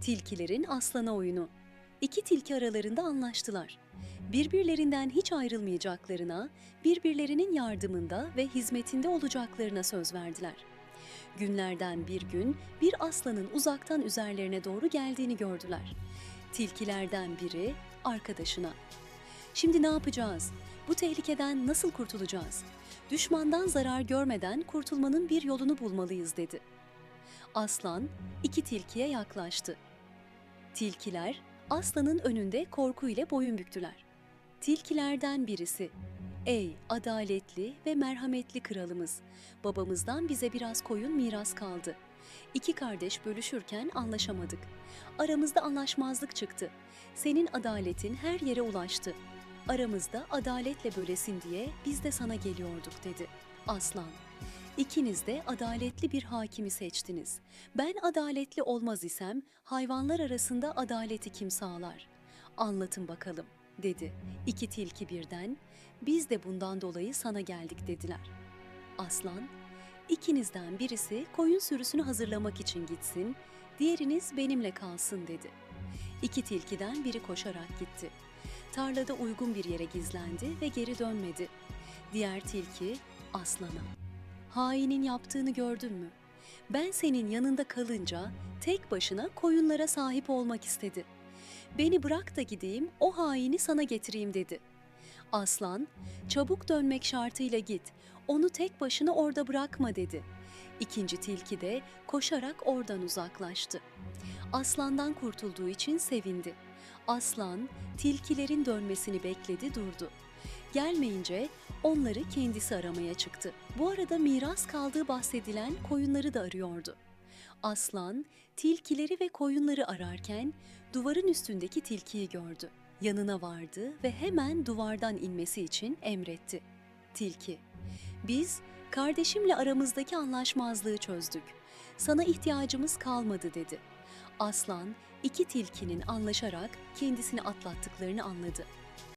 Tilkilerin aslana oyunu. İki tilki aralarında anlaştılar. Birbirlerinden hiç ayrılmayacaklarına, birbirlerinin yardımında ve hizmetinde olacaklarına söz verdiler. Günlerden bir gün bir aslanın uzaktan üzerlerine doğru geldiğini gördüler. Tilkilerden biri arkadaşına Şimdi ne yapacağız? Bu tehlikeden nasıl kurtulacağız? Düşmandan zarar görmeden kurtulmanın bir yolunu bulmalıyız dedi. Aslan iki tilkiye yaklaştı. Tilkiler aslanın önünde korku ile boyun büktüler. Tilkilerden birisi Ey adaletli ve merhametli kralımız, babamızdan bize biraz koyun miras kaldı. İki kardeş bölüşürken anlaşamadık. Aramızda anlaşmazlık çıktı. Senin adaletin her yere ulaştı. Aramızda adaletle bölesin diye biz de sana geliyorduk dedi. Aslan, İkiniz de adaletli bir hakimi seçtiniz. Ben adaletli olmaz isem hayvanlar arasında adaleti kim sağlar? Anlatın bakalım dedi. İki tilki birden biz de bundan dolayı sana geldik dediler. Aslan ikinizden birisi koyun sürüsünü hazırlamak için gitsin, diğeriniz benimle kalsın dedi. İki tilkiden biri koşarak gitti. Tarlada uygun bir yere gizlendi ve geri dönmedi. Diğer tilki aslana hainin yaptığını gördün mü? Ben senin yanında kalınca tek başına koyunlara sahip olmak istedi. Beni bırak da gideyim, o haini sana getireyim dedi. Aslan, çabuk dönmek şartıyla git, onu tek başına orada bırakma dedi. İkinci tilki de koşarak oradan uzaklaştı. Aslandan kurtulduğu için sevindi. Aslan, tilkilerin dönmesini bekledi durdu. Gelmeyince onları kendisi aramaya çıktı. Bu arada miras kaldığı bahsedilen koyunları da arıyordu. Aslan, tilkileri ve koyunları ararken duvarın üstündeki tilkiyi gördü. Yanına vardı ve hemen duvardan inmesi için emretti. Tilki, biz kardeşimle aramızdaki anlaşmazlığı çözdük. Sana ihtiyacımız kalmadı dedi. Aslan, iki tilkinin anlaşarak kendisini atlattıklarını anladı.